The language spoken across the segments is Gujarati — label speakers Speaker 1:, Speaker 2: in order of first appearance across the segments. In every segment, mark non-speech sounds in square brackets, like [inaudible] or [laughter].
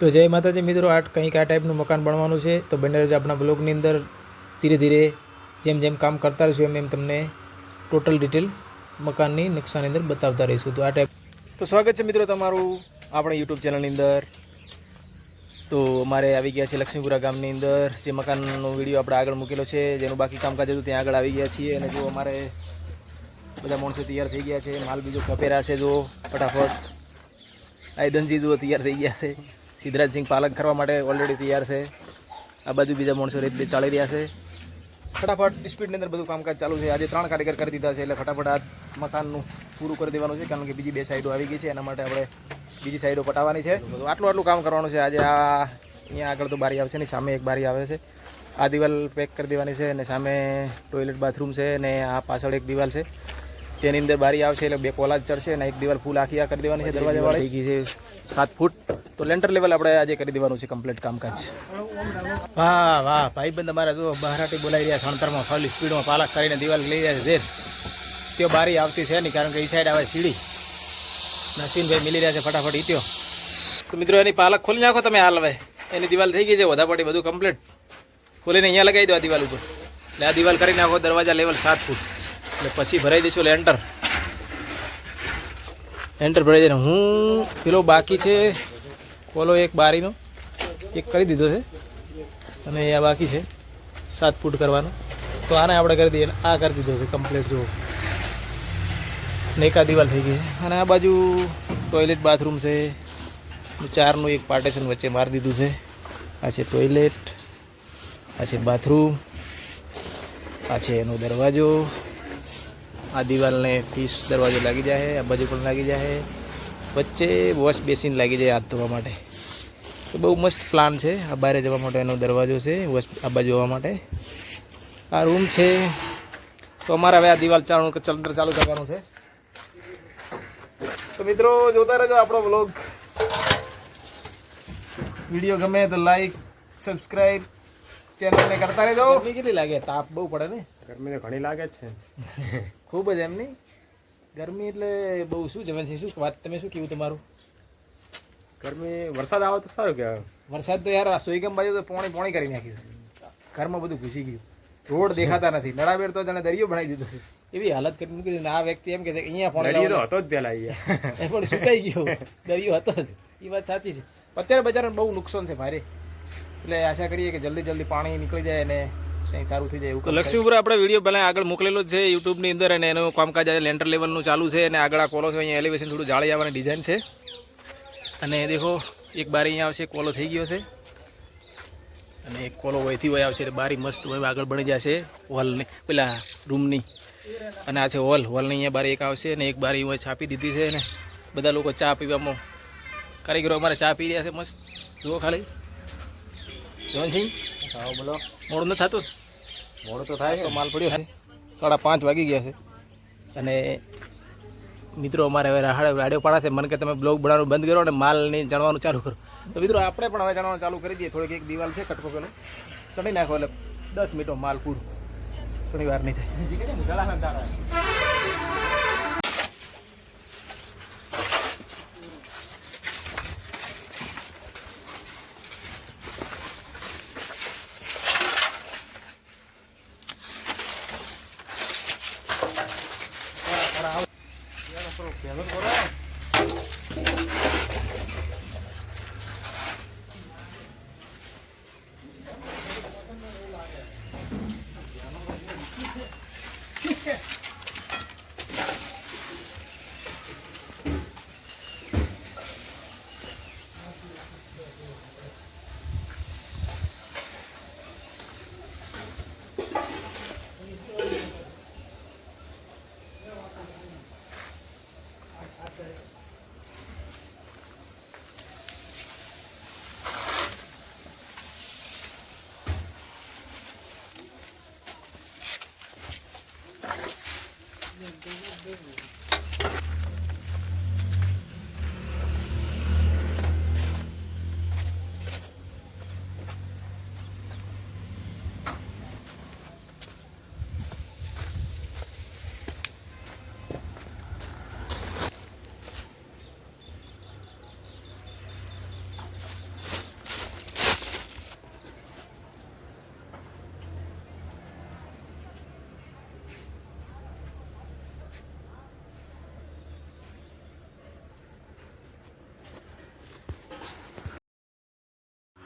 Speaker 1: તો જય માતાજી મિત્રો, આ કંઈક આ ટાઈપનું મકાન બનવાનું છે. તો બંને રહેજો આપણા બ્લોગની અંદર. ધીરે ધીરે જેમ જેમ કામ કરતા રહીશું એમ એમ તમને ટોટલ ડિટેલ મકાનની નકશાની અંદર બતાવતા રહીશું. તો આ ટાઈપ તો સ્વાગત છે મિત્રો તમારું આપણા યુટ્યુબ ચેનલની અંદર. તો અમારે આવી ગયા છે લક્ષ્મીપુરા ગામની અંદર. જે મકાનનો વીડિયો આપણે આગળ મૂકેલો છે, જેનું બાકી કામકાજ હતું, ત્યાં આગળ આવી ગયા છીએ. અને જો અમારે બધા માણસો તૈયાર થઈ ગયા છે, માલ બીજો કપેરા છે, જો ફટાફટ. આયદનજી જુઓ, તૈયાર થઈ ગયા છે. સિદ્ધરાજસિંહ પાલક કરવા માટે ઓલરેડી તૈયાર છે. આ બાજુ બીજા માણસો રીત ચાલી રહ્યા છે. ફટાફટ સ્પીડની અંદર બધું કામકાજ ચાલુ છે. આજે ત્રણ કારીગર કરી દીધા છે એટલે ફટાફટ આ મકાનનું પૂરું કરી દેવાનું છે, કારણ કે બીજી બે સાઈડો આવી ગઈ છે. એના માટે આપણે બીજી સાઈડો પટાવવાની છે. તો આટલું આટલું કામ કરવાનું છે. આજે આ અહીંયા આગળ તો બારી આવશે ને સામે એક બારી આવે છે. આ દિવાલ પેક કરી દેવાની છે અને સામે ટોયલેટ બાથરૂમ છે અને આ પાછળ એક દિવાલ છે. તેની અંદર બારી આવશે એટલે બે કોલાજ ચડશે અને એક દિવાલ ફૂલ આખી આ કરી દેવાની છે દરવાજા વાળી. ગઈ છે સાત ફૂટ. તો લેન્ટર લેવલ આપણે આજે કરી દેવાનું છે કમ્પ્લીટ કામકાજ. વાહ વાહ ભાઈબંધ અમારા જો બહારાટી બોલાવી રહ્યા સણતરમાં ફાલી સ્પીડમાં પાલક કરીને દિવાલ લઈ જાય છે ઝેર. ત્યો બારી આવતી છે નહીં કારણ કે એ સાઈડ આવે સીડી. નસીનભાઈ મિલી રહ્યા છે ફટાફટ ઈત્યો તો મિત્રો એની પાલક ખોલી નાખો તમે હાલ હવે. એની દિવાલ થઈ ગઈ છે વધા પડી બધું કમ્પ્લીટ ખોલીને અહીંયા લગાવી દો આ દિવાલ ઉપર. એટલે આ દિવાલ કરી નાખો દરવાજા લેવલ સાત ફૂટ. એટલે પછી ભરાઈ દઈશું લેન્ટર એન્ટર ભરાઈ દઈને હું પેલો બાકી છે કોલો એક બારીનો. એક કરી દીધો છે. અને આ બાકી છે. સાત ફૂટ કરવાનો. તો આને આપણે કરી દઈએ આ કરી દીધો છે કમ્પ્લીટ જુઓ. ને એકા દિવાલ થઈ ગઈ છે. અને આ બાજુ ટોયલેટ બાથરૂમ છે. ચારનું એક પાર્ટેશન વચ્ચે મારી દીધું છે. આ છે ટોયલેટ આ છે બાથરૂમ આ છે એનો દરવાજો. આ દિવાલને ફીસ દરવાજો લાગી જાય આ બાજુ પણ લાગી જાય વચ્ચે વોશ બેસિન લાગી જાય હાથ ધોવા માટે તો બહુ મસ્ત પ્લાન છે આ બહાર જવા માટે એનો દરવાજો છે વોશ આ બાજુ જવા માટે આ રૂમ છે તો અમારે હવે આ દિવાલ ચાલુ ચલંત્ર ચાલુ કરવાનું છે. તો મિત્રો, જોતા રહેજો આપણો બ્લોગ વીડિયો ગમે તો લાઈક સબસ્ક્રાઈબ ચેનલને કરતા રહેજો. કેટલી લાગે? તાપ બહુ પડે ને.
Speaker 2: ગરમી તો ઘણી લાગે જ છે. [laughs]
Speaker 1: ખૂબ જ એમ નહીં. ગરમી એટલે બહુ શું છે શું વાત તમે શું કીધું તમારું?
Speaker 2: ગરમી વરસાદ આવે તો સારું કહેવાય.
Speaker 1: વરસાદ તો યાર સોઈગમ બાજુ તો પોણી પોણી કરી નાખ્યું ઘરમાં બધું ઘૂસી ગયું. રોડ દેખાતા નથી. નડાબેર તો જાણે દરિયો બનાવી દીધો એવી હાલત કરી મૂકી આ વ્યક્તિ એમ કે છે કે અહીંયા ફોન
Speaker 2: દરિયો હતો જ પેલા અહીંયા. [laughs]
Speaker 1: એ પણ સુકાઈ ગયો. દરિયો હતો જ. એ વાત સાચી છે. અત્યારે બજારમાં બહુ નુકસાન છે ભારે. એટલે આશા કરીએ કે જલ્દી જલ્દી પાણી નીકળી જાય અને કંઈ સારું થઈ જાય એવું લક્ષ્મીપુર આપણે વીડિયો પહેલાં આગળ મોકલેલો છે યુટ્યુબની અંદર અને એનું કામકાજ આજે લેન્ટર લેવલનું ચાલુ છે અને આગળ આ કોલો છે અહીંયા એલિવેશન થોડું જાળી આવવાની ડિઝાઇન છે. અને દેખો એક બારી અહીંયા આવશે કોલો થઈ ગયો છે. અને એક કોલો વયથી વય આવશે એટલે બારી મસ્ત હોય આગળ બની જશે હોલની પેલા રૂમની. અને આ છે હોલ હોલની અહીંયા બારી એક આવશે અને એક બારી હોય છાપી દીધી છે ને બધા લોકો ચા પીવામાં કારીગરો અમારે ચા પી રહ્યા છે મસ્ત. જુઓ ખાલી. જોનસિંહ
Speaker 2: હા બોલો.
Speaker 1: મોડું નથી થતું?
Speaker 2: મોડું તો થાય
Speaker 1: તો માલ પડ્યો છે. સાડા પાંચ વાગી ગયા છે. અને મિત્રો અમારે હવે રાડિયો પાડા છે. મને કે તમે બ્લોગ બનાવવાનું બંધ કરો અને માલની જાણવાનું ચાલુ કરો. તો મિત્રો આપણે પણ હવે જાણવાનું ચાલુ કરી દઈએ. થોડીક એક દિવાલ છે કટકો પેલો ચડી નાખો એટલે દસ મિનિટો માલ પૂરું. ઘણી વાર નહીં થાય. છોકરો પહેલો કરો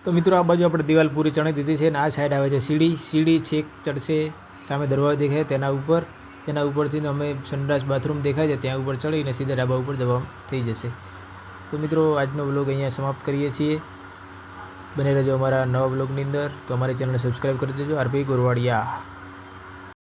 Speaker 1: તો મિત્રો આ બાજુ આપણે દિવાલ પૂરી ચણી દીધી છે અને આ સાઈડ આવે છે સીડી. સીડી છેક ચડશે, સામે દરવાજો દેખાય તેના ઉપર. તેના ઉપરથી અમે સંડાસ બાથરૂમ દેખાય છે, ત્યાં ઉપર ચડીને સીધા ડાબા ઉપર જવા થઈ જશે. તો મિત્રો આજનો બ્લોગ અહીંયા સમાપ્ત કરીએ છીએ. બને રહેજો અમારા નવા બ્લોગની અંદર. તો અમારી ચેનલને સબસ્ક્રાઈબ કરી દેજો. R P Gorvadiya.